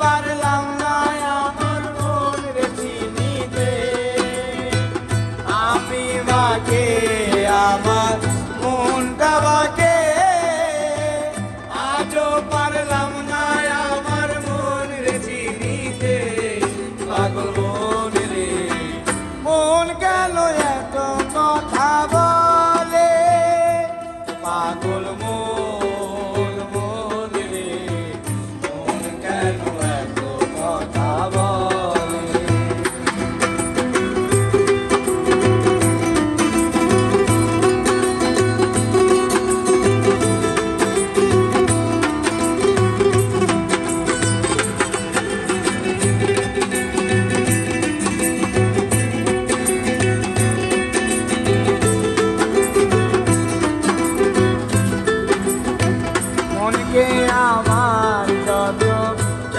পারলাম না আমার মন চিনিতে আমি মাকে আমার মনটা বাকে। আজও পারলাম না আমার মন চিনিতে পাগল মন রে, মন গেল এত কথা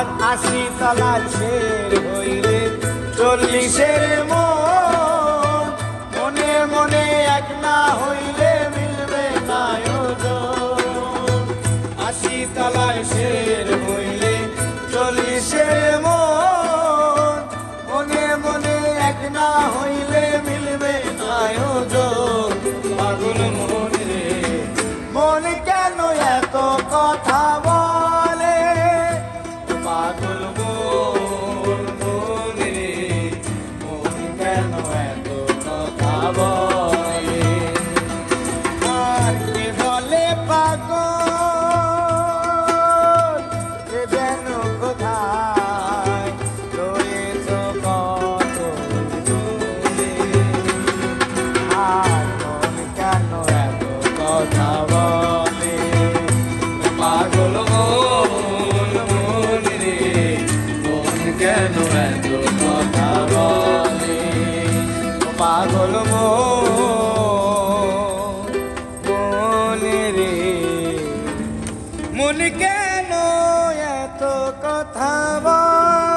আর আশি তলা ছের হইলে চল্লিশের মন। মনে মনে এক না হইলে মিলবে না। আশি তলায় শের হইলে চল্লিশের মন। মনে মনে এক না হইলে মিলবে না পাগল মনে রে। মন কেন এত কথা বলে?